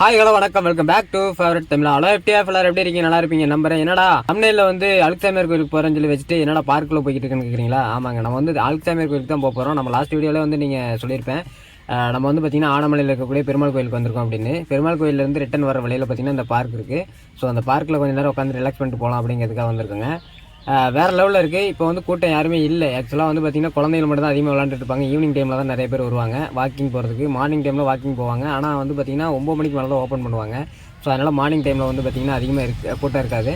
Hi hello வணக்கம். Welcome back to favourite Tamil hello FTF எல்லாரும் எப்படி இருக்கீங்க? நல்லா இருப்பீங்க நம்புறேன். என்னடா அம்னையில் வந்து அழுக்சாமியார் கோயிலுக்கு போகிறேன்னு சொல்லி வச்சுட்டு என்னடா பார்க்கில் போய்கிட்டு இருக்குன்னு கேட்குறீங்களா ஆமாங்க நம்ம வந்து அழுக்சாமியார் கோயிலுக்கு தான் போக போகிறோம் நம்ம லாஸ்ட் வீடியோவில் வந்து நீங்கள் சொல்லியிருப்பேன். நம்ம வந்து பார்த்தீங்கன்னா ஆனமலையில் இருக்கக்கூடிய பெருமாள் கோயிலுக்கு வந்திருக்கோம் அப்படின்னு. பெருமாள் கோயிலேருந்து ரிட்டன் வர வழியில் பார்த்தீங்கன்னா இந்த பார்க் இருக்குது ஸோ அந்த பார்க்கில் கொஞ்சம் நேரம் உட்காந்து ரிலாக்ஸ் பண்ணிட்டு போகலாம் அப்படிங்கிறதுக்காக வந்திருக்கோங்க. வேறு லெவலில் இருக்குது இப்போ வந்து கூட்டம் யாருமே இல்லை. ஆக்சுவலாக வந்து பார்த்தீங்கன்னா குழந்தைகள் மட்டும் தான் அதிகமாக விளாண்டுட்டு இருப்பாங்க. ஈவினிங் டைமில் தான் நிறைய பேர் வருவாங்க. வாக்கிங் போகிறதுக்கு மார்னிங் டைமில் வாக்கிங் போவாங்க. ஆனால் வந்து பார்த்தீங்கன்னா ஒம்பது மணிக்கு மேலே தான் ஓப்பன் பண்ணுவாங்க. ஸோ அதனால் மார்னிங் டைமில் வந்து பார்த்தீங்கன்னா அதிகமாக இருக்கு கூட்டம் இருக்காது.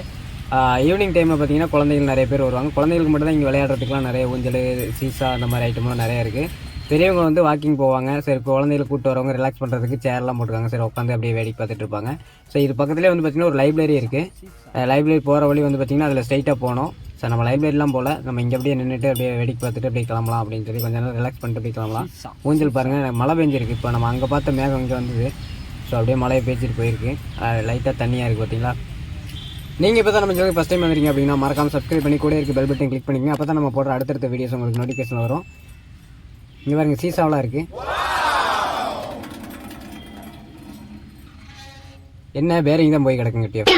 ஈவினிங் டைமில் பார்த்தீங்கன்னா குழந்தைகள் நிறைய பேர் வருவாங்க. குழந்தைகளுக்கு மட்டும் தான் இங்கே விளையாடுறதுக்குலாம் நிறைய ஊஞ்சல் சீசா அந்த மாதிரி ஐட்டம்லாம் நிறைய இருக்குது பெரியவங்க வந்து வாக்கிங் போவாங்க. சரி குழந்தைகளை கூட்டு வரவங்க ரிலாக்ஸ் பண்ணுறதுக்கு சேர்லாம் போட்டுருக்காங்க. சரி உட்காந்து அப்படியே வேடிக்கை பார்த்துட்டு இருப்பாங்க. ஸோ இது பக்கத்துலேயே வந்து பார்த்திங்கன்னா ஒரு லைப்ரரி இருக்குது லைப்ரரி போகிற வழி வந்து பார்த்திங்கன்னா அதில் ஸ்ட்ரைட்டாக போகணும். ஸோ நம்ம லைப்ரரிலாம் போல் நம்ம இங்கே அப்படியே நின்றுட்டு அப்படியே வேடிக்கை பார்த்துட்டு அப்படியே கிளம்பலாம் அப்படின்னு சொல்லி கொஞ்சம் நேரம் ரிலாக்ஸ் பண்ணிட்டு அப்படியே கிளம்பலாம். ஊஞ்சல் பாருங்கள் மழை பெஞ்சிருக்கு. இப்போ நம்ம அங்கே பார்த்த மேகம் இங்கே வந்தது. ஸோ அப்படியே மழையை பேச்சிட்டு போயிருக்கு. லைட்டாக தண்ணியாக இருக்குது பார்த்தீங்களா நீங்கள் இப்போ தான் நம்ம சேனலுக்கு ஃபஸ்ட் டைம் வந்துருக்கீங்க அப்படின்னா மறக்காம சப்ஸ்கிரைப் பண்ணி கூட இருக்க பெல் பட்டன் கிளிக் பண்ணிக்கோங்க. அப்போ தான் நம்ம போடுற அடுத்தடுத்த வீடியோஸ் உங்களுக்கு நோட்டிஃபிகேஷன் வரும். இங்கே பாருங்க சீசாவெலாம் இருக்குது என்ன பேரிங் தான் போய் கிடக்குங்க டிஎஃப்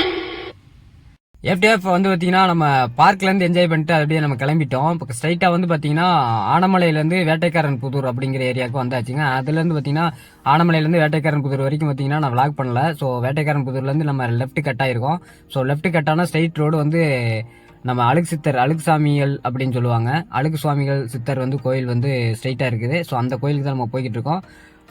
எஃப்டிஎஃப் வந்து பார்த்தீங்கன்னா நம்ம பார்க்லேருந்து என்ஜாய் பண்ணிட்டு அப்படியே நம்ம கிளம்பிட்டோம். இப்போ ஸ்ட்ரைட்டாக வந்து பார்த்தீங்கன்னா ஆனமலையிலேருந்து வேட்டைக்காரன் புதூர் அப்படிங்கிற ஏரியாவுக்கு வந்தாச்சுங்க. அதுலேருந்து பார்த்தீங்கன்னா ஆனமலையிலேருந்து வேட்டைக்காரன் புதூர் வரைக்கும் பார்த்தீங்கன்னா நான் விளாக் பண்ணல. ஸோ வேட்டைக்காரன் புதூர்லேருந்து நம்ம லெஃப்ட் கட் ஆகிருக்கோம் ஸோ லெஃப்ட் கட்டான ஸ்ட்ரைட் ரோடு வந்து நம்ம அழகு சித்தர் அழகு சாமிகள் அப்படின்னு சொல்லுவாங்க. அழகு சுவாமிகள் சித்தர் வந்து கோயில் வந்து ஸ்ட்ரைட்டாக இருக்குது. ஸோ அந்த கோயிலுக்கு தான் நம்ம போய்கிட்டு இருக்கோம்.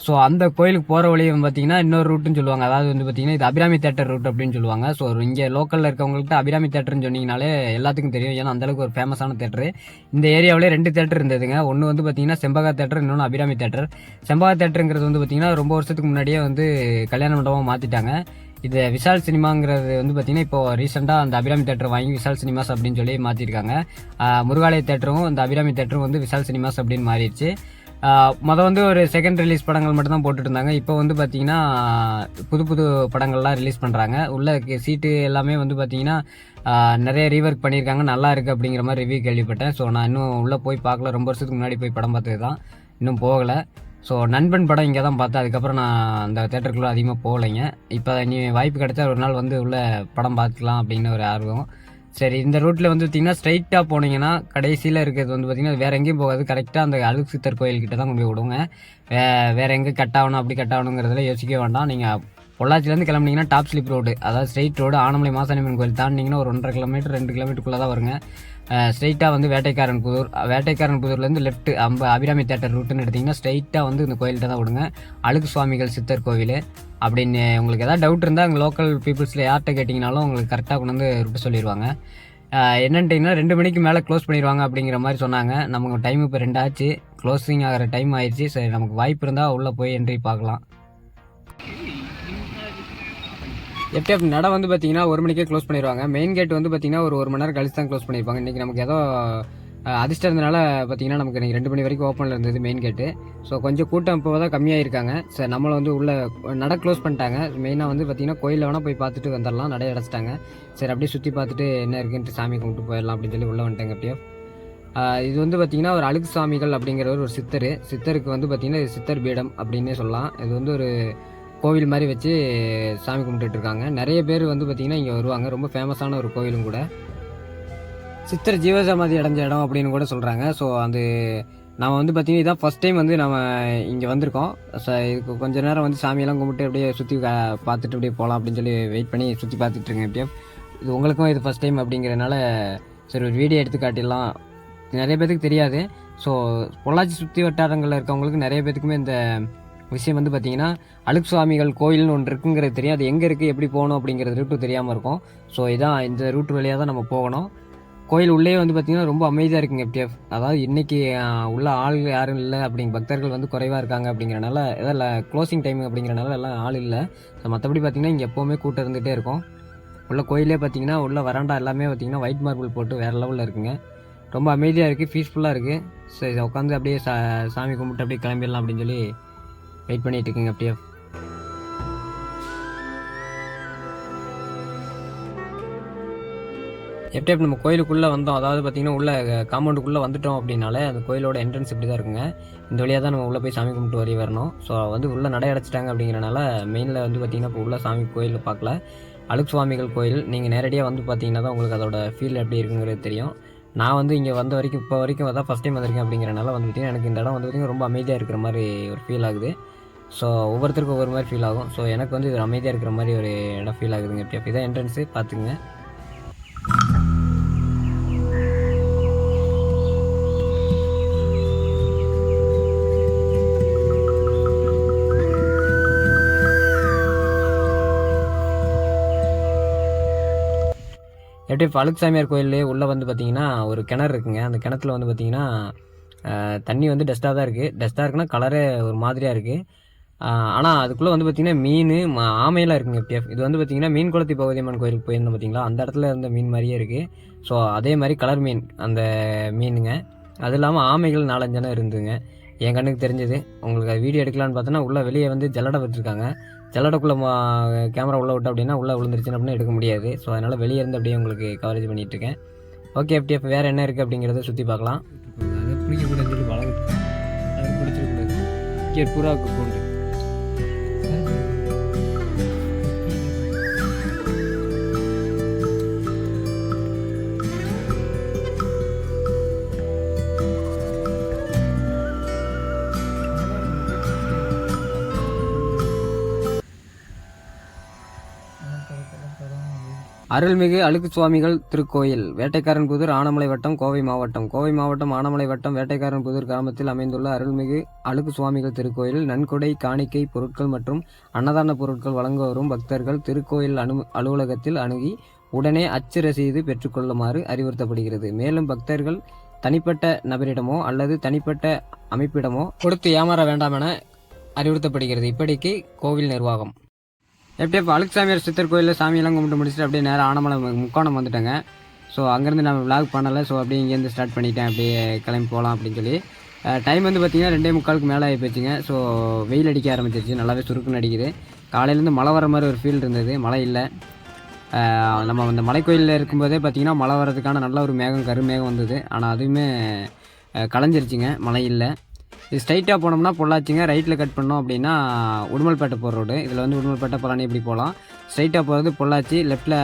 ஸோ அந்த கோயிலுக்கு போகிற வழியும் பார்த்தீங்கன்னா இன்னொரு ரூட்டுன்னு சொல்லுவாங்க. அதாவது வந்து பார்த்தீங்கன்னா இது அபிராமி தேட்டர் ரூட் அப்படின்னு சொல்லுவாங்க. ஸோ இங்கே லோக்கலில் இருக்கவங்கள்ட்ட அபிராமி தேட்டர்னு சொன்னீங்கனாலே எல்லாத்துக்கும் தெரியும். ஏன்னா அந்தளவுக்கு ஒரு ஃபேமஸான தேட்டர் இந்த ஏரியாவிலே ரெண்டு தேட்டர் இருந்ததுங்க. ஒன்று வந்து பார்த்தீங்கன்னா செம்பகா தேட்டர் இன்னொன்று அபிராமி தேட்டர் செம்பகா தேட்டருங்கிறது வந்து பார்த்தீங்கன்னா ரொம்ப வருஷத்துக்கு முன்னாடியே வந்து கல்யாண மண்டபமாக மாற்றிட்டாங்க இது விஷால் சினிமாங்கிறது வந்து பார்த்திங்கன்னா இப்போ ரீசெண்டாக அந்த அபிராமி தேட்டர் வாங்கி விஷால் சினிமாஸ் அப்படின்னு சொல்லி மாற்றிருக்காங்க முருகாலய தேட்டரும் இந்த அபிராமி தேட்டரும் வந்து விஷால் சினிமாஸ் அப்படின்னு மாறிடுச்சு. மொதல் வந்து ஒரு செகண்ட் ரிலீஸ் படங்கள் மட்டும் தான் போட்டுட்டு இருந்தாங்க இப்போ வந்து பார்த்திங்கன்னா புது புது படங்கள்லாம் ரிலீஸ் பண்ணுறாங்க உள்ள சீட்டு எல்லாமே வந்து பார்த்திங்கன்னா நிறைய ரீவர்க் பண்ணியிருக்காங்க. நல்லா இருக்குது அப்படிங்கிற மாதிரி ரிவ்யூ கேள்விப்பட்டேன். ஸோ நான் இன்னும் உள்ளே போய் பார்க்கல. ரொம்ப வருஷத்துக்கு முன்னாடி போய் படம் பார்த்தது தான் இன்னும் போகலை. ஸோ நண்பன் படம் இங்கே தான் பார்த்தேன். அதுக்கப்புறம் நான் அந்த தேட்டருக்குள்ளே அதிகமாக போகலைங்க. இப்போ நீ வாய்ப்பு கிடைச்சா ஒரு நாள் வந்து உள்ள படம் பார்த்துக்கலாம் அப்படின்னு ஒரு ஆர்வம். சரி இந்த ரூட்டில் வந்து பார்த்தீங்கன்னா ஸ்ட்ரைட்டாக போனீங்கன்னா கடைசியில் இருக்கிறது வந்து பார்த்தீங்கன்னா வேறு எங்கேயும் போகாது. கரெக்டாக அந்த அழுக்கு சித்தர் கோயில்கிட்ட தான் கொண்டு போய் விடுங்க. வே வேறு எங்கே கட் ஆகணும் அப்படி கட் ஆகணுங்கிறதுல யோசிக்க வேண்டாம். நீங்கள் பொள்ளாச்சிலேருந்து கிளம்புனீங்கன்னா டாப் ஸ்லிப் ரோடு அதாவது ஸ்ட்ரைட் ரோடு ஆனமலை மாசாணியம்மன் கோயில் தாண்டிங்கன்னா ஒரு ஒன்றரை கிலோமீட்டர் ரெண்டு கிலோமீட்டருக்குள்ளே தான் வருங்க. ஸ்ட்ரைட்டாக வந்து வேட்டைக்காரன் புதூர் வேட்டைக்காரன் புதூர்லேருந்து லெஃப்ட் அம்ப அபிராமி தேட்டர் ரூட்டுன்னு எடுத்திங்கன்னா ஸ்ட்ரைட்டாக வந்து இந்த கோயில்கிட்ட தான் விடுங்க அழுகு சுவாமிகள் சித்தர் கோவில். அப்படின்னு உங்களுக்கு எதாவது டவுட் இருந்தால் அங்கே லோக்கல் பீப்புள்ஸில் யார்கிட்ட கேட்டிங்கனாலும் உங்களுக்கு கரெக்டாக கொண்டு வந்து ரூட்டு சொல்லிடுவாங்க என்னன்ட்டிங்கன்னா ரெண்டு மணிக்கு மேலே க்ளோஸ் பண்ணிடுவாங்க அப்படிங்கிற மாதிரி சொன்னாங்க. நமக்கு டைம் இப்போ ரெண்டாச்சு க்ளோஸிங் ஆகிற டைம் ஆயிடுச்சு. சரி நமக்கு வாய்ப்பு இருந்தால் உள்ளே போய் என்ட்ரி பார்க்கலாம். எப்படி அப்படி நட வந்து பார்த்தீங்கன்னா ஒரு மணிக்கே க்ளோஸ் பண்ணிடுவாங்க மெயின் கேட் வந்து பார்த்தீங்கன்னா ஒரு ஒரு மணி நேரம் கழிச்சு தான் க்ளோஸ் பண்ணியிருப்பாங்க இன்றைக்கி நமக்கு ஏதோ அதிர்ஷ்டம் இருந்தனால பார்த்தீங்கன்னா நமக்கு இன்றைக்கி ரெண்டு மணி வரைக்கும் ஓப்பனில் இருந்தது மெயின் கேட்டு ஸோ கொஞ்சம் கூட்டம் இப்போ தான் கம்மியாக இருக்காங்க சார் நம்மளை வந்து உள்ள நட க்ளோஸ் பண்ணிட்டாங்க. மெயினாக வந்து பார்த்தீங்கன்னா கோயிலில் வேணால் போய் பார்த்துட்டு வந்துடலாம் நடை அடைச்சிட்டாங்க. சரி அப்படியே சுற்றி பார்த்துட்டு என்ன இருக்குன்ட்டு சாமி கும்பிட்டு போயிடலாம் அப்படின்னு சொல்லி உள்ளே வந்துட்டாங்க அப்படியே. இது வந்து பார்த்தீங்கன்னா ஒரு அழுக்கு சாமிகள் அப்படிங்கிறவர் ஒரு சித்தர். சித்தருக்கு வந்து பார்த்தீங்கன்னா இது சித்தர் பீடம் அப்படின்னே சொல்லலாம். இது வந்து ஒரு கோவில் மாதிரி வச்சு சாமி கும்பிட்டுட்டு இருக்காங்க நிறைய பேர் வந்து பார்த்திங்கன்னா இங்கே வருவாங்க. ரொம்ப ஃபேமஸான ஒரு கோவிலும் கூட. சித்தர் ஜீவசமாதி அடைஞ்ச இடம் அப்படின்னு கூட சொல்கிறாங்க ஸோ அது நம்ம வந்து பார்த்திங்கன்னா இதான் ஃபஸ்ட் டைம் வந்து நம்ம இங்கே வந்திருக்கோம். ஸோ இதுக்கு கொஞ்ச நேரம் வந்து சாமியெல்லாம் கும்பிட்டு அப்படியே சுற்றி பார்த்துட்டு அப்படியே போகலாம் அப்படின்னு சொல்லி வெயிட் பண்ணி சுற்றி பார்த்துட்டு இருக்கேன் இது உங்களுக்கும் இது ஃபஸ்ட் டைம் அப்படிங்கிறனால சரி ஒரு வீடியோ எடுத்து காட்டிடலாம். நிறைய பேத்துக்கு தெரியாது. ஸோ பொள்ளாச்சி சுற்றி வட்டாரங்களில் இருக்கவங்களுக்கு நிறைய பேத்துக்குமே இந்த விஷயம் வந்து பார்த்தீங்கன்னா அழுக்கு சுவாமிகள் கோயில்னு ஒன்று இருக்குங்கிறது தெரியும். அது எங்கே இருக்குது எப்படி போகணும் அப்படிங்கிறது ரூட்டு தெரியாமல் இருக்கும். ஸோ இதான் இந்த ரூட் வழியாக தான் நம்ம போகணும். கோயில் உள்ளே வந்து பார்த்தீங்கன்னா ரொம்ப அமைதியாக இருக்குங்க எஃப்டிஎஃப் அதாவது இன்றைக்கி உள்ள ஆள் யாரும் இல்லை அப்படிங்க பக்தர்கள் வந்து குறைவாக இருக்காங்க அப்படிங்கிறனால இதில் க்ளோசிங் டைம் அப்படிங்கிறனால எல்லாம் ஆள் இல்லை. ஸோ மற்றபடி பார்த்திங்கன்னா இங்கே எப்போவுமே கூட்டம் இருந்துகிட்டே இருக்கும். உள்ள கோயிலே பார்த்தீங்கன்னா உள்ள வராண்டா எல்லாமே பார்த்திங்கன்னா ஒயிட் மார்பிள் போட்டு வேறு லெவலில் இருக்குங்க. ரொம்ப அமைதியாக இருக்குது பீஸ்ஃபுல்லாக இருக்குது சரி இதை உட்காந்து அப்படியே சா சாமி கும்பிட்டு அப்படியே கிளம்பிடலாம் அப்படின்னு சொல்லி வெயிட் பண்ணிட்டு இருக்குங்க அப்படியே. எப்படி நம்ம கோயிலுக்குள்ளே வந்தோம். அதாவது பார்த்தீங்கன்னா உள்ள காம்பவுண்டுக்குள்ளே வந்துட்டோம் அப்படின்னாலே அந்த கோயிலோட என்ட்ரன்ஸ் இப்படி தான் இருக்குங்க. இந்த வழியாக தான் நம்ம உள்ளே போய் சாமி கும்பிட்டு வரி வரணும். ஸோ வந்து உள்ளே நடை அடைச்சிட்டாங்க அப்படிங்கிறனால மெயினில் வந்து பார்த்திங்கன்னா இப்போ உள்ள சாமி கோயில் பார்க்கல. அழுக்கு சுவாமிகள் கோயில் நீங்கள் நேரடியாக வந்து பார்த்தீங்கன்னா தான் உங்களுக்கு அதோட ஃபீல் எப்படி இருக்குங்கிறது தெரியும். நான் வந்து இங்கே வந்த வரைக்கும் இப்போ வரைக்கும் அதான் ஃபஸ்ட் டைம் வந்திருக்கேன் அப்படிங்கிறனால வந்து எனக்கு இந்த இடம் வந்து ரொம்ப அமைதியாக இருக்கிற மாதிரி ஒரு ஃபீல் ஆகுது. ஸோ ஒவ்வொருத்தருக்கும் ஒவ்வொரு மாதிரி ஃபீல் ஆகும். ஸோ எனக்கு வந்து இது அமைதியாக இருக்கிற மாதிரி ஒரு இடம் ஃபீல் ஆகுதுங்க. இப்போ இதான் என்ட்ரன்ஸு பார்த்துக்குங்க. எப்படி இப்போ அழுக்குசாமியார் கோயிலே உள்ளே வந்து பார்த்தீங்கன்னா ஒரு கிணறு இருக்குங்க. அந்த கிணத்துல வந்து பார்த்தீங்கன்னா தண்ணி வந்து டஸ்ட்டாக தான் இருக்குது டஸ்ட்டாக இருக்குன்னா கலரே ஒரு மாதிரியாக இருக்குது ஆனால் அதுக்குள்ளே வந்து பார்த்திங்கன்னா மீன் ஆமையெல்லாம் இருக்குங்க எப்படியா இது வந்து பார்த்தீங்கன்னா மீன் குளத்தி பகுதியம்மன் கோயிலுக்கு போயிருந்தோம் பார்த்தீங்களா அந்த இடத்துல இருந்த மீன் மாதிரியே இருக்குது ஸோ அதே மாதிரி கலர் மீன் அந்த மீனுங்க. அது இல்லாமல் ஆமைகள் நாலஞ்சான இருந்துங்க என் கண்ணுக்கு தெரிஞ்சது. உங்களுக்கு அது வீடியோ எடுக்கலான்னு பார்த்தோன்னா உள்ளே வெளியே வந்து ஜல்லடை வச்சுருக்காங்க ஜல்லடைக்குள்ளே கேமரா உள்ளே விட்டு அப்படின்னா உள்ளே விழுந்துருச்சுன்னு அப்படின்னா எடுக்க முடியாது. ஸோ அதனால் வெளியே இருந்து அப்படியே உங்களுக்கு கவரேஜ் பண்ணிகிட்ருக்கேன் இருக்கேன். ஓகே எப்படி அப்போ வேறு என்ன இருக்குது அப்படிங்கிறத சுற்றி பார்க்கலாம். அதை பிடிக்கக்கூடாதுன்னு சொல்லி பழகு அது பிடிச்சிடக்கூடாது. இங்கே புறாவுக்கு போண்டு அருள்மிகு அழுக்கு சுவாமிகள் திருக்கோயில் வேட்டைக்காரன் புதூர் ஆனமலை வட்டம் கோவை மாவட்டம். கோவை மாவட்டம் ஆனமலை வட்டம் வேட்டைக்காரன் புதூர் கிராமத்தில் அமைந்துள்ள அருள்மிகு அழுக்கு சுவாமிகள் திருக்கோயில் நன்கொடை காணிக்கை பொருட்கள் மற்றும் அன்னதான பொருட்கள் வழங்க வரும் பக்தர்கள் திருக்கோயில் அனு அலுவலகத்தில் அணுகி உடனே அச்சு ரசீது பெற்றுக்கொள்ளுமாறு அறிவுறுத்தப்படுகிறது. மேலும் பக்தர்கள் தனிப்பட்ட நபரிடமோ அல்லது தனிப்பட்ட அமைப்பிடமோ கொடுத்து ஏமாற வேண்டாம் என அறிவுறுத்தப்படுகிறது. இப்படிக்கு கோவில் நிர்வாகம். எப்படியே இப்போ அழுக்குசாமியார் சித்தர் கோயிலில் சாமியெல்லாம் கும்பிட்டு முடிச்சுட்டு அப்படியே நேரம் ஆனமலை முக்கோணம் வந்துட்டேங்க. ஸோ அங்கேருந்து நான் விளாக் பண்ணலை. ஸோ அப்படியே இங்கேருந்து ஸ்டார்ட் பண்ணிட்டேன். அப்படியே கிளம்பி போகலாம் அப்படின்னு சொல்லி. டைம் வந்து பார்த்தீங்கன்னா ரெண்டே முக்காலுக்கு மேலே ஆகி போச்சுங்க. ஸோ வெயில் அடிக்க ஆரம்பிச்சிருச்சு. நல்லாவே சுருக்குன்னு அடிக்குது. காலையிலேருந்து மழை வர மாதிரி ஒரு ஃபீல் இருந்தது. மழை இல்லை. நம்ம அந்த மலைக்கோயிலில் இருக்கும்போதே பார்த்தீங்கன்னா மழை வர்றதுக்கான நல்ல ஒரு மேகம் கருமேகம் வந்தது. ஆனால் அதுவுமே களைஞ்சிருச்சுங்க மழை இல்லை. இது ஸ்ட்ரைட்டாக போனோம்னா பொள்ளாச்சிங்க. ரைட்டில் கட் பண்ணோம் அப்படின்னா உடுமல்பேட்டை போகிற ரோடு இதில் வந்து உடுமல்பேட்டை பழனி இப்படி போகலாம் ஸ்ட்ரைட்டாக போகிறது பொள்ளாச்சி. லெஃப்ட்டில்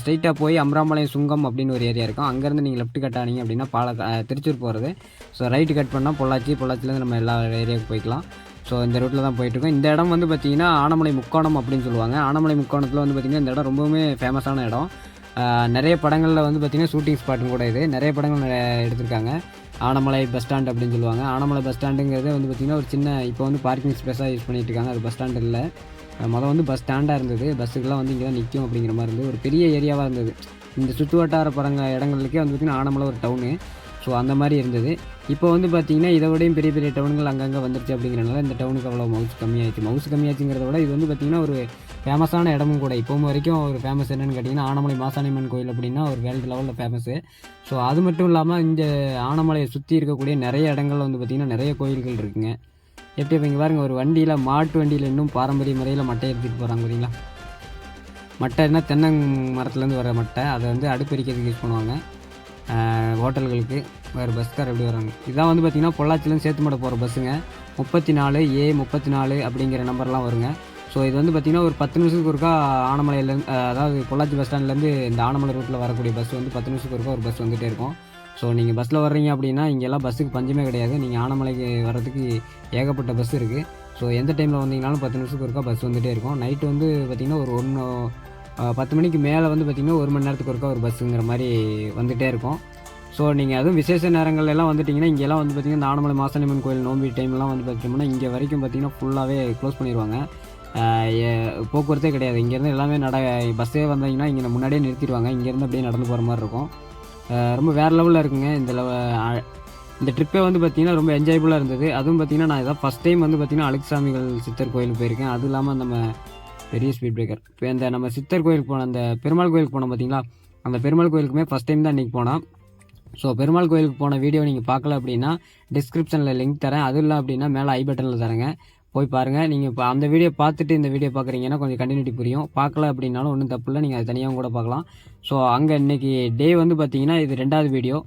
ஸ்ட்ரைட்டாக போய் அம்ராம்பாளையம் சுங்கம் அப்படின்னு ஒரு ஏரியா இருக்கும். அங்கேருந்து நீங்கள் லெஃப்ட் கட் ஆனீங்க அப்படின்னா பால திருச்சூர் போகிறது ஸோ ரைட்டு கட் பண்ணால் பொள்ளாச்சி. பொள்ளாச்சிலேருந்து நம்ம எல்லா ஏரியாவுக்கு போய்க்கலாம். ஸோ இந்த ரூட்டில் தான் போயிட்டுருக்கோம் இந்த இடம் வந்து பார்த்திங்கன்னா ஆனமலை முக்கோணம் அப்படின்னு சொல்லுவாங்க. ஆனமலை முக்கோணத்தில் வந்து பார்த்திங்கன்னா இந்த இடம் ரொம்பவுமே ஃபேமஸான இடம். நிறைய படங்களில் வந்து பார்த்தீங்கன்னா ஷூட்டிங் ஸ்பாட்டும் கூட இது. நிறைய படங்கள் எடுத்திருக்காங்க. ஆனமலை பஸ் ஸ்டாண்ட் அப்படின்னு சொல்லுவாங்க. ஆனமலை பஸ் ஸ்டாண்டுங்கிறது வந்து பார்த்திங்கன்னா ஒரு சின்ன இப்போ வந்து பார்க்கிங் ஸ்பேஸாக யூஸ் பண்ணிகிட்டு இருக்காங்க. அது பஸ் ஸ்டாண்ட் இல்லை. மொதல் வந்து பஸ் ஸ்டாண்டாக இருந்தது. பஸ்ஸுக்கெல்லாம் வந்து இங்கே தான் நிற்கும் அப்படிங்கிற மாதிரி இருந்தது. ஒரு பெரிய ஏரியாவாக இருந்தது. இந்த சுற்று வட்டார படங்க இடங்களுக்கே வந்து பார்த்திங்கன்னா ஆனமலை ஒரு டவுனு ஸோ அந்த மாதிரி இருந்தது. இப்போ வந்து பார்த்தீங்கன்னா இதை விடையும் பெரிய பெரிய டவுன்கள் அங்கங்கே வந்துருச்சு அப்படிங்கிறனால இந்த டவுனுக்கு அவ்வளோ மவுஸ் கம்மியாயிடுச்சு. மவுஸ் கம்மியாச்சுங்கிறத விட இது வந்து பார்த்திங்கன்னா ஒரு ஃபேமஸான இடமும் கூட. இப்போ வரைக்கும் ஒரு ஃபேமஸ் என்னென்னு கேட்டிங்கன்னா ஆனமலை மாசாணியம்மன் கோயில் அப்படின்னா ஒரு வேர்ல்டு லெவலில் ஃபேமஸு ஸோ அது மட்டும் இல்லாமல் இந்த ஆனமலையை சுற்றி இருக்கக்கூடிய நிறைய இடங்கள் வந்து பார்த்திங்கன்னா நிறைய கோயில்கள் இருக்குங்க. எப்படி இப்போ இங்கே பாருங்க ஒரு வண்டியில் மாட்டு வண்டியில் இன்னும் பாரம்பரிய முறையில் மட்டை எடுத்துகிட்டு போகிறாங்க பார்த்தீங்களா மட்டைன்னா தென்னங் மரத்துலேருந்து வர மட்டை. அதை வந்து அடுப்பெரிக்கிறதுக்கு யூஸ் பண்ணுவாங்க. ஹோட்டல்களுக்கு வேறு பஸ்கார் எப்படி வராங்க இதான் வந்து பார்த்திங்கன்னா பொள்ளாச்சிலேருந்து சேத்துமடை போகிற பஸ்ஸுங்க முப்பத்தி நாலு ஏ முப்பத்தி நாலு அப்படிங்கிற நம்பர்லாம் வருங்க. ஸோ இது வந்து பார்த்திங்கன்னா ஒரு பத்து நிமிஷத்துக்கு ஒருக்கா ஆனமலையிலேருந்து அதாவது பொள்ளாச்சி பஸ் ஸ்டாண்ட்லேருந்து இந்த ஆனமலை ரூட்டில் வரக்கூடிய பஸ் வந்து பத்து நிமிஷத்துக்கு ஒருக்கா ஒரு பஸ் வந்துகிட்டே இருக்கும். ஸோ நீங்கள் பஸ்ஸில் வர்றீங்க அப்படின்னா இங்கெல்லாம் பஸ்ஸுக்கு பஞ்சமே கிடையாது. நீங்கள் ஆனமலைக்கு வர்றதுக்கு ஏகப்பட்ட பஸ் இருக்குது ஸோ எந்த டைமில் வந்தீங்கனாலும் பத்து நிமிஷத்துக்கு ஒருக்கா பஸ் வந்துகிட்டே இருக்கும். நைட்டு வந்து பார்த்திங்கன்னா ஒரு ஒன்று பத்து மணிக்கு மேலே வந்து பார்த்திங்கன்னா ஒரு மணி நேரத்துக்கு ஒருக்கா ஒரு பஸ்ஸுங்கிற மாதிரி வந்துகிட்டே இருக்கும். ஸோ நீங்கள் அதுவும் விசேஷ நேரங்கள் எல்லாம் வந்துட்டிங்கன்னா இங்கெல்லாம் வந்து பார்த்திங்கன்னா இந்த ஆனமலை மாசாணியம்மன் கோயில் நோம்பி டைம்லாம் வந்து பார்த்திங்கன்னா இங்கே வரைக்கும் பார்த்திங்கன்னா ஃபுல்லாகவே க்ளோஸ் பண்ணிடுவாங்க போக்குவரத்தே கிடையாது. இங்கேருந்து எல்லாமே நட பஸ்ஸே வந்தீங்கன்னா இங்கே முன்னாடியே நிறுத்திடுவாங்க. இங்கேருந்து அப்படியே நடந்து போகிற மாதிரி இருக்கும். ரொம்ப வேறு லெவலில் இருக்குங்க. இந்த லெவ இந்த ட்ரிப்பே வந்து பார்த்திங்கன்னா ரொம்ப என்ஜாயபுளாக இருந்தது. அதுவும் பார்த்திங்கன்னா நான் இதான் ஃபஸ்ட் டைம் வந்து பார்த்திங்கன்னா அழகுசாமிகள் சித்தர் கோயிலுக்கு போயிருக்கேன். அதுவும் இல்லாமல் நம்ம பெரிய ஸ்பீட் பிரேக்கர் இப்போ இந்த நம்ம சித்தர் கோயிலுக்கு போன அந்த பெருமாள் கோயிலுக்கு போனோம் பார்த்தீங்களா அந்த பெருமாள் கோயிலுக்குமே ஃபஸ்ட் டைம் தான் இன்றைக்கி போனோம். ஸோ பெருமாள் கோயிலுக்கு போன வீடியோ நீங்கள் பார்க்கல அப்படின்னா டிஸ்கிரிப்ஷனில் லிங்க் தரேன். அதுவும் இல்லை அப்படின்னா மேலே ஐ பட்டனில் தரேங்க. போய் பாருங்கள் நீங்கள் இப்போ அந்த வீடியோ பார்த்துட்டு இந்த வீடியோ பார்க்குறீங்கன்னா கொஞ்சம் கண்டினியூட்டி புரியும். பார்க்கல அப்படின்னாலும் ஒன்றும் தப்பு இல்லை. நீங்கள் அது தனியாகவும் கூட பார்க்கலாம். ஸோ அங்கே இன்னைக்கு டே வந்து பார்த்தீங்கன்னா இது ரெண்டாவது வீடியோ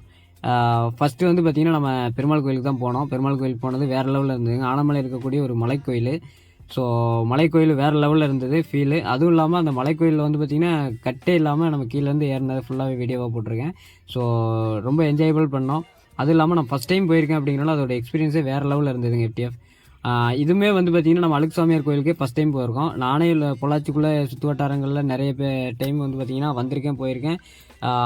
ஃபஸ்ட்டு வந்து பார்த்தீங்கன்னா நம்ம பெருமாள் கோயிலுக்கு தான் போனோம். பெருமாள் கோயில் போனது வேறு லெவலில் இருந்ததுங்க. ஆனமலை இருக்கக்கூடிய ஒரு மலைக்கோயில். ஸோ மலைக்கோயில் வேறு லெவலில் இருந்தது ஃபீலு அதுவும் இல்லாமல் அந்த மலைக்கோயிலில் வந்து பார்த்திங்கன்னா கட்டே இல்லாமல் நம்ம கீழேருந்து ஏறினது ஃபுல்லாகவே வீடியோவாக போட்டிருக்கேன். ஸோ ரொம்ப என்ஜாயபிள் பண்ணோம். அதுவும் இல்லாமல் நான் ஃபஸ்ட் டைம் போயிருக்கேன் அப்படிங்கிறனால அதோட எக்ஸ்பீரியன்ஸே வேறு லெவலில் இருந்ததுங்க எஃப்டிஎஃப் இதுவுமே வந்து பார்த்திங்கன்னா நம்ம அழுக்குசாமியார் கோயிலுக்கே ஃபஸ்ட் டைம் போயிருக்கோம். நானே இல்லை பொள்ளாச்சிக்குள்ளே சுற்று வட்டாரங்களில் நிறைய பே டைம் வந்து பார்த்திங்கன்னா வந்திருக்கேன் போயிருக்கேன்.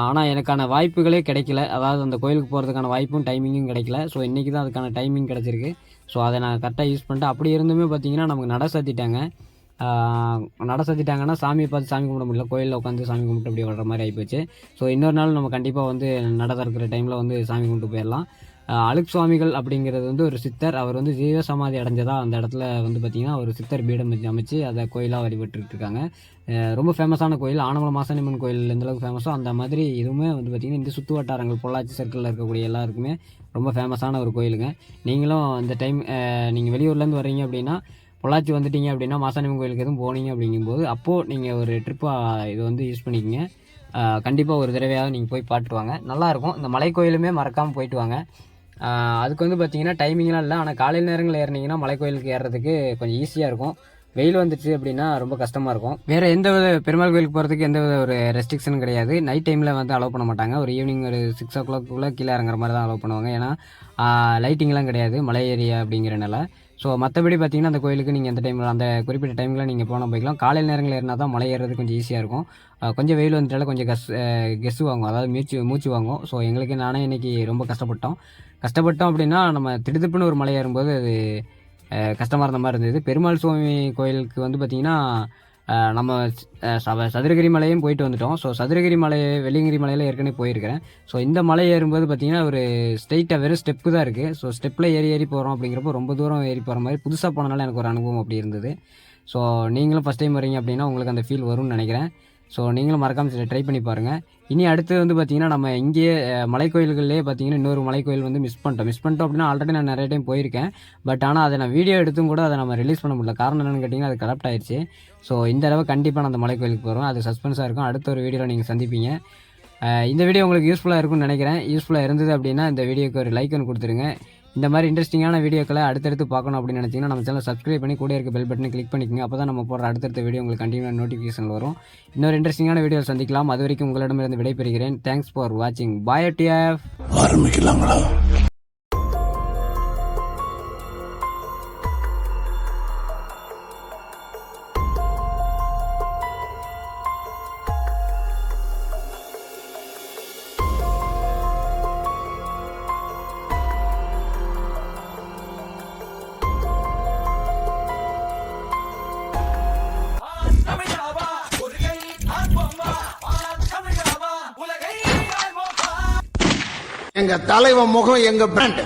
ஆனால் எனக்கான வாய்ப்புகளே கிடைக்கல. அதாவது அந்த கோயிலுக்கு போகிறதுக்கான வாய்ப்பும் டைமிங்கும் கிடைக்கல. ஸோ இன்றைக்கி தான் அதுக்கான டைமிங் கிடச்சிருக்கு. ஸோ அதை நான் கரெக்டாக யூஸ் பண்ணிட்டு அப்படி இருந்துமே பார்த்தீங்கன்னா நமக்கு நட சாத்திட்டாங்க. நட சாத்திட்டாங்கன்னா சாமியை பார்த்து சாமி கும்பிட முடியல. கோயிலில் உட்காந்து சாமி கும்பிட்டு அப்படி வர்ற மாதிரி ஆகிப்போச்சு ஸோ இன்னொரு நாள் நம்ம கண்டிப்பாக வந்து நட திறக்கிற டைமில் வந்து சாமி கும்பிட்டு போயிடலாம். அலுக் சுவாமிகள் அப்படிங்கிறது வந்து ஒரு சித்தர். அவர் வந்து ஜீவ சமாதி அடைஞ்சதா அந்த இடத்துல வந்து பார்த்திங்கன்னா ஒரு சித்தர் பீடம் அமைச்சு அதை கோயிலாக வழிபட்டுருக்காங்க. ரொம்ப ஃபேமஸான கோயில் ஆனமலை மாசாணியம்மன் கோயில் எந்த அளவுக்கு ஃபேமஸோ அந்த மாதிரி இதுவுமே வந்து பார்த்திங்கன்னா இந்த சுற்று வட்டாரங்கள் பொள்ளாச்சி சர்க்கிளில் இருக்கக்கூடிய எல்லாருக்குமே ரொம்ப ஃபேமஸான ஒரு கோயிலுங்க. நீங்களும் இந்த டைம் நீங்கள் வெளியூர்லேருந்து வர்றீங்க அப்படின்னா பொள்ளாச்சி வந்துட்டீங்க அப்படின்னா மாசாணியம்மன் கோயிலுக்கு எதுவும் போனீங்க அப்படிங்கும்போது அப்போது நீங்கள் ஒரு ட்ரிப்பாக இது வந்து யூஸ் பண்ணிக்கோங்க. கண்டிப்பாக ஒரு தடவையாவது நீங்கள் போய் பாட்டுவாங்க நல்லாயிருக்கும் இந்த மலை கோயிலுமே மறக்காமல் போயிட்டு வாங்க. அதுக்கு வந்து பார்த்தீங்கன்னா டைமிங்லாம் இல்லை. ஆனால் காலையில் நேரங்களில் ஏறினீங்கன்னா மலை கோயிலுக்கு ஏறுறதுக்கு கொஞ்சம் ஈஸியாக இருக்கும். வெயில் வந்துச்சு அப்படின்னா ரொம்ப கஷ்டமாக இருக்கும். வேறு எந்த வித பெருமாள் கோயிலுக்கு போகிறதுக்கு எந்த வித ஒரு ரெஸ்ட்ரிக்ஷன் கிடையாது. நைட் டைமில் வந்து அலோவ் பண்ண மாட்டாங்க. ஒரு ஈவினிங் ஒரு சிக்ஸ் ஓ கிளாக்குள்ளே கீழே இறங்குற மாதிரி தான் அலோவ் பண்ணுவாங்க. ஏன்னா லைட்டிங்லாம் கிடையாது. மலை ஏரியா அப்படிங்கிறனால ஸோ மற்றபடி பார்த்தீங்கன்னா அந்த கோயிலுக்கு நீங்கள் அந்த டைமில் அந்த குறிப்பிட்ட டைமில் நீங்கள் போனால் போய்க்கலாம். காலையில் நேரங்களில் ஏறினா தான் மலை ஏறுறது கொஞ்சம் ஈஸியாக இருக்கும். கொஞ்சம் வெயில் வந்துட்டால கொஞ்சம் கஸ் கெஸ்ஸு வாங்கும் அதாவது மூச்சு மூச்சு வாங்கும் ஸோ எங்களுக்கு நானே இன்னைக்கு ரொம்ப கஷ்டப்பட்டோம். கஷ்டப்பட்டோம் அப்படின்னா நம்ம திடுதிப்புன்னு ஒரு மலை ஏறும்போது அது கஷ்டமாக இருந்த மாதிரி இருந்தது. பெருமாள் சுவாமி கோயிலுக்கு வந்து பார்த்திங்கன்னா நம்ம அஹ், சதுரகிரி மலையும் போயிட்டு வந்துட்டோம். ஸோ சதுரகிரி மலை வெள்ளியங்கிரி மலையில் ஏற்கனவே போயிருக்கிறேன். ஸோ இந்த மலை ஏறும்போது பார்த்தீங்கன்னா ஒரு ஸ்ட்ரெயிட்டாக வெறும் ஸ்டெப்பு தான் இருக்குது ஸோ ஸ்டெப்பில் ஏறி ஏறி போகிறோம் அப்படிங்கிறப்போ ரொம்ப தூரம் ஏறி போகிற மாதிரி புதுசாக போனனால எனக்கு ஒரு அனுபவம் அப்படி இருந்தது. ஸோ நீங்களும் ஃபஸ்ட் டைம் வரீங்க அப்படின்னா உங்களுக்கு அந்த ஃபீல் வரும்னு நினைக்கிறேன். ஸோ நீங்களும் மறக்காமல் ட்ரை பண்ணி பாருங்கள் இனி அடுத்து வந்து பார்த்தீங்கன்னா நம்ம இங்கேயே அஹ், மலைக்கோயில்கள்லேயே பார்த்தீங்கன்னா இன்னொரு மலைக்கோயில் வந்து மிஸ் பண்ணிட்டோம். மிஸ் பண்ணிட்டோம் அப்படின்னா ஆல்ரெடி நான் நிறைய டைம் போயிருக்கேன். பட் ஆனால் அதை நான் வீடியோ எடுத்தும் கூட அதை நம்ம ரிலீஸ் பண்ண முடியல. காரணம் என்னென்னு கேட்டிங்கன்னா அது கரப்ட் ஆயிடுச்சு ஸோ இந்த தடவை கண்டிப்பாக நான் அந்த மலைக்கோயிலுக்கு போகிறோம் அது சஸ்பென்ஸாக இருக்கும். அடுத்த ஒரு வீடியோவில் நீங்கள் சந்திப்பீங்க. இந்த வீடியோ உங்களுக்கு யூஸ்ஃபுல்லாக இருக்கும்னு நினைக்கிறேன். யூஸ்ஃபுல்லாக இருந்தது அப்படின்னா இந்த வீடியோக்கு ஒரு லைக் ஒன்று கொடுத்துருங்க. இந்த மாதிரி இன்ட்ரெஸ்டிங்கான வீடியோக்களை அடுத்தடுத்து பார்க்கணும் அப்படின்னு நினச்சிங்கன்னா நம்ம சேனல் சப்ஸ்கிரைப் பண்ணி கூட இருக்க பெல் பட்டனை கிளிக் பண்ணிக்கோங்க. அப்போ தான் நம்ம போகிற அடுத்தடுத்த வீடியோ உங்களுக்கு கண்டினியூ நோட்டிஃபிகேஷன் வரும். இன்னொரு இன்ட்ரெஸ்டிங்கான வீடியோ சந்திக்கலாம். அது வரைக்கும் உங்களிடமிருந்து விடைபெறுகிறேன். தேங்க்ஸ் ஃபார் வாட்சிங் பாய் டிஎஃப் ஆரம்பிக்கலாங்களா எங்க தலைவன் முகம் எங்க பிராண்ட்